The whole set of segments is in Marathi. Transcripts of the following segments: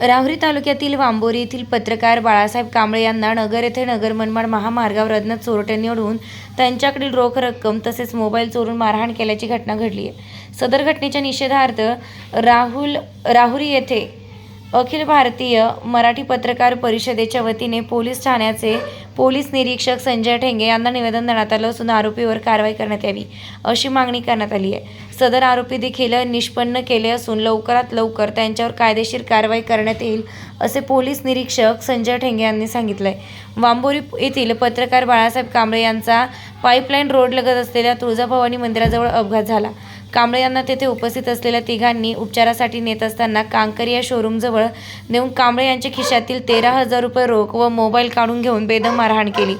राहुरी तालुक्यातील वांबोरी येथील पत्रकार बाळासाहेब कांबळे यांना नगर येथे नगर मनमाड महामार्गावर अज्ञात चोरट्यांनी अडवून त्यांच्याकडील रोख रक्कम तसेच मोबाईल चोरून मारहाण केल्याची घटना घडली आहे. सदर घटनेच्या निषेधार्थ राहुल राहुरी येथे अखिल भारतीय मराठी पत्रकार परिषदेच्या वतीने पोलीस ठाण्याचे पोलीस निरीक्षक संजय ठेंगे यांना निवेदन देण्यात आलं असून आरोपीवर कारवाई करण्यात यावी अशी मागणी करण्यात आली आहे. सदर आरोपी देखील निष्पन्न केले असून लवकरात लवकर त्यांच्यावर कायदेशीर कारवाई करण्यात येईल असे पोलीस निरीक्षक संजय ठेंगे यांनी सांगितलं आहे वांबोरी येथील पत्रकार बाळासाहेब कांबळे यांचा पाईपलाईन रोडलगत असलेल्या तुळजाभवानी मंदिराजवळ अपघात झाला. कांबळे यांना तेथे उपस्थित असलेल्या तिघांनी उपचारासाठी नेत असताना कांकरिया शोरूमजवळ नेऊन कांबळे यांच्या खिशातील तेरा हजार रुपये रोख व मोबाईल काढून घेऊन बेदम मारहाण केली.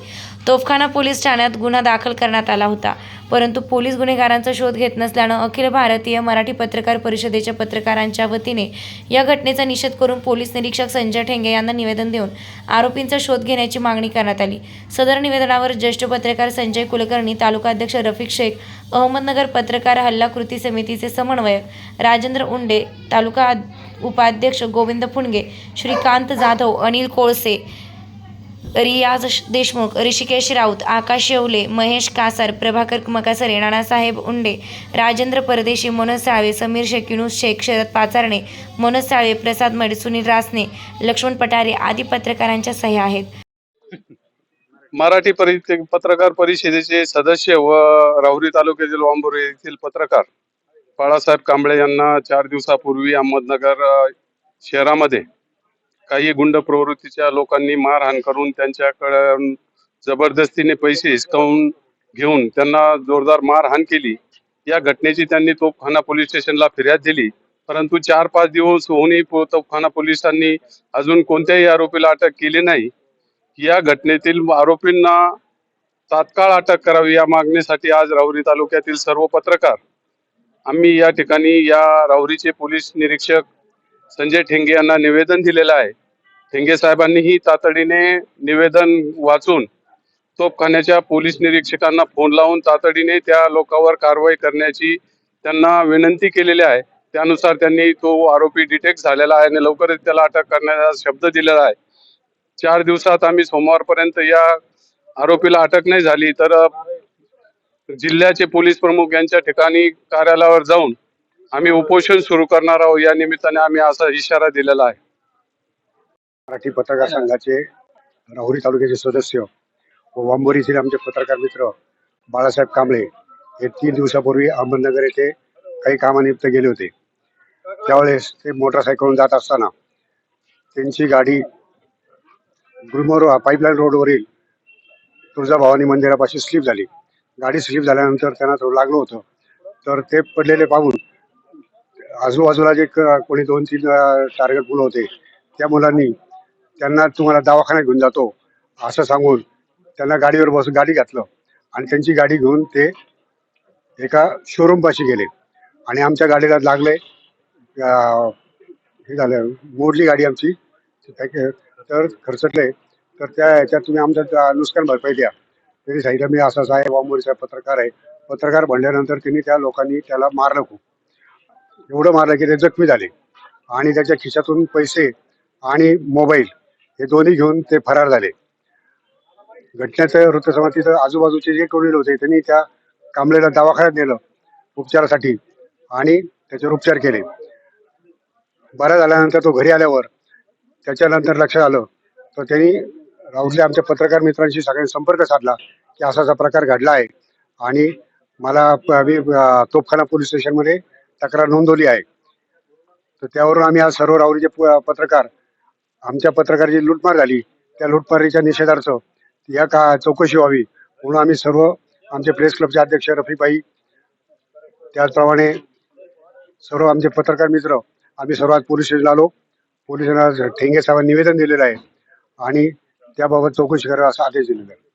तोफखाना पोलीस ठाण्यात गुन्हा दाखल करण्यात आला होता. परंतु पोलीस गुन्हेगारांचा शोध घेत नसल्यानं अखिल भारतीय मराठी पत्रकार परिषदेच्या पत्रकारांच्या वतीने या घटनेचा निषेध करून पोलीस निरीक्षक संजय ठेंगे यांना निवेदन देऊन आरोपींचा शोध घेण्याची मागणी करण्यात आली. सदर निवेदनावर ज्येष्ठ पत्रकार संजय कुलकर्णी तालुका अध्यक्ष रफिक शेख अहमदनगर पत्रकार हल्ला कृती समितीचे समन्वयक राजेंद्र उंडे तालुका उपाध्यक्ष गोविंद फुंडगे श्रीकांत जाधव अनिल कोळसे रियाज देशमुख ऋषिकेश राऊत आकाश येवले महेश कासार प्रभाकर मकासरे नानासाहेब उंडे राजेंद्र परदेशी मनोज साळवे समीर शेख युनुस शेख शरद पाचारणे मनोज साळवे प्रसाद मड सुनील रासने लक्ष्मण पटारे आदी पत्रकारांच्या सह्या आहेत. मराठी परि पत्रकार परिषदेचे सदस्य व राहुरी तालुक्यातील वांबोरी येथील पत्रकार बाळासाहेब कांबळे यांना चार दिवसापूर्वी अहमदनगर शहरामध्ये काही गुंड प्रवृत्तीच्या लोकांनी मारहाण करून त्यांच्याकडे जबरदस्तीने पैसे हिसकावून घेऊन त्यांना जोरदार मारहाण केली. या घटनेची त्यांनी तोफखाना पोलीस स्टेशनला फिर्याद दिली. परंतु चार पाच दिवस होऊनही तोफखाना पोलिसांनी अजून कोणत्याही आरोपीला अटक केली नाही. या घटनेतील आरोपींना तात्काळ अटक करावी या मागणीसाठी आज राहुरी तालुक्यातील सर्व पत्रकार. आम्ही या ठिकाणी या राहुरीचे पोलीस निरीक्षक संजय ठेंगे यांना निवेदन दिलेलं आहे. ठेंगे साहेबांनीही तातडीने निवेदन वाचून तोपखान्याच्या पोलीस निरीक्षकांना फोन लावून तातडीने त्या लोकांवर कारवाई करण्याची त्यांना विनंती केलेली आहे. त्यानुसार त्यांनी तो आरोपी डिटेक्ट झालेला आहे आणि लवकरच त्याला अटक करण्याचा शब्द दिलेला आहे. चार दिवसात आम्ही सोमवारपर्यंत या आरोपीला अटक नाही झाली तर जिल्ह्याचे पोलीस प्रमुख यांच्या ठिकाणी कार्यालयावर जाऊन आम्ही उपोषण सुरू करणार आहोत या निमित्ताने आम्ही असा इशारा दिलेला आहे. मराठी पत्रकार संघाचे राहुरी तालुक्याचे सदस्य व वांबोरी येथील आमचे पत्रकार मित्र बाळासाहेब कांबळे हे तीन दिवसापूर्वी अहमदनगर येथे काही कामानिमित्त गेले होते. त्यावेळेस ते मोटरसायकलून जात असताना त्यांची गाडी गुलमोर पाईपलाईन रोडवरील तुळजाभवानी मंदिरापाशी स्लिप झाली. गाडी स्लिप झाल्यानंतर त्यांना थोडं लागलं होतं. तर ते पडलेले पाहून आजूबाजूला जे क- कोणी दोन तीन टार्गेट मुलं होते त्या मुलांनी त्यांना तुम्हाला दवाखान्यात घेऊन जातो असं सांगून त्यांना गाडीवर बसून गाडी घातलं. आणि त्यांची गाडी घेऊन ते एका शोरूमपाशी गेले. आणि आमच्या गाडीला लागले हे झालं मोडली गाडी आमची. तर खर्चटले तर त्या ह्याच्यात तुम्ही आमचं त्या नुकसान भरपाई द्या. तरी सांगितलं मी असा आहे वामोरीचा पत्रकार आहे. पत्रकार म्हणल्यानंतर त्यांनी त्या लोकांनी त्याला मारलं खूप. एवढं मारलं की ते जखमी झाले. आणि त्याच्या खिशातून पैसे आणि मोबाईल हे दोन्ही घेऊन ते फरार झाले. घटनेचं वृत्तसमातीचं आजूबाजूचे जे कोणी होते त्यांनी त्या कांबळेला दवाखान्यात नेलं उपचारासाठी आणि त्याच्यावर उपचार केले. बरा झाल्यानंतर तो घरी आल्यावर त्याच्यानंतर लक्षात आलं तर त्यांनी राहुलले आमच्या पत्रकार मित्रांशी सगळ्यांनी संपर्क साधला की असा असा प्रकार घडला आहे आणि मला आम्ही तोफखाना पोलीस स्टेशनमध्ये तक्रार नोंदवली आहे. तर त्यावरून आम्ही आज सर्व राहुरीचे प- पत्रकार आमच्या पत्रकाराची लूटमार झाली त्या लुटमारीच्या निषेधार्थ या का चौकशी व्हावी म्हणून आम्ही सर्व आमचे प्रेस क्लबचे अध्यक्ष रफीबाई त्याचप्रमाणे सर्व आमचे पत्रकार मित्र आम्ही सर्वात पोलीस स्टेशनला आलो. पोलिसांना ठेंगे साहेबांनी निवेदन दिलेलं आहे आणि त्याबाबत चौकशी करा असा आदेश दिलेला आहे.